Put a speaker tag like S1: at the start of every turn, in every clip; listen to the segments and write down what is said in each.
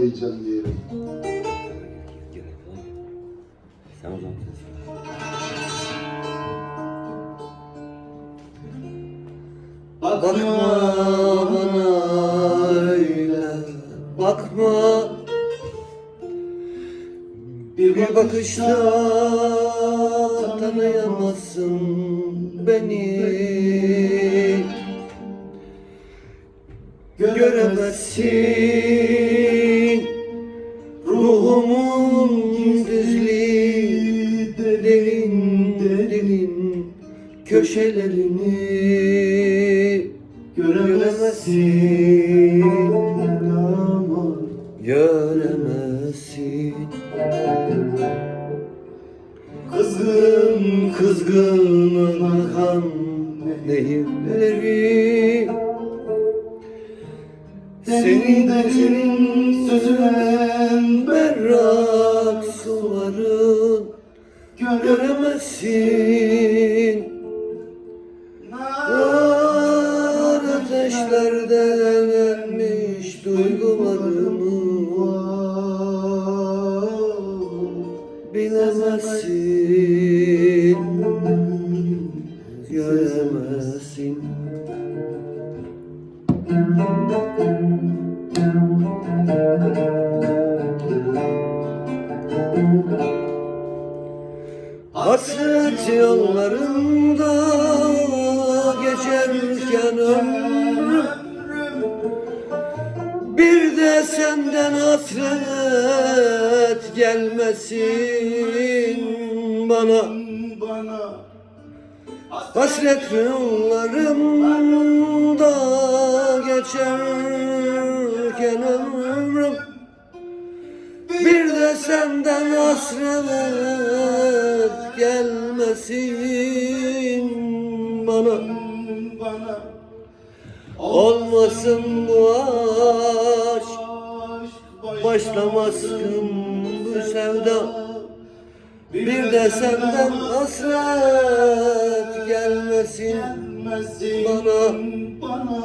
S1: diyeceğim diyelim.
S2: Sen o zaman. Bakma bana öyle Bakma Bir bakışta tanıyamazsın beni Göremezsin Ruhumun gizli derin derin köşelerini göremezsin.
S1: Ama
S2: göremezsin.
S1: Kızgın
S2: kızgın akan nehirleri
S1: senin de senin sözüne
S2: göremezsin Var ateşlerde yanmış duygularımı bilemezsin Göremezsin Hasret yollarında geçerken ömrüm Bir de senden hasret gelmesin bana. Hasret yollarımda geçerken ömrüm Bir de senden hasret gelmesin bana.
S1: Bana.
S2: Olmasın bu aşk. Başlamasın bu sevda. Bir de senden hasret gelmesin bana.
S1: bana.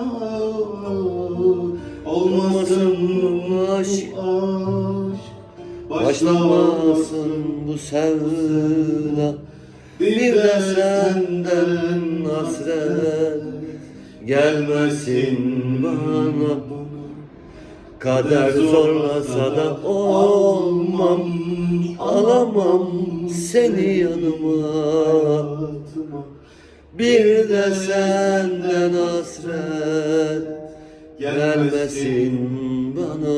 S2: Olmasın bu
S1: aşk.
S2: Başlamasın bu sevda Bir de senden hasret gelmesin bana. Kader zorlasa da olmam Alamam seni yanıma. Bir de senden hasret gelmesin bana.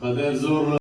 S1: Kader zorla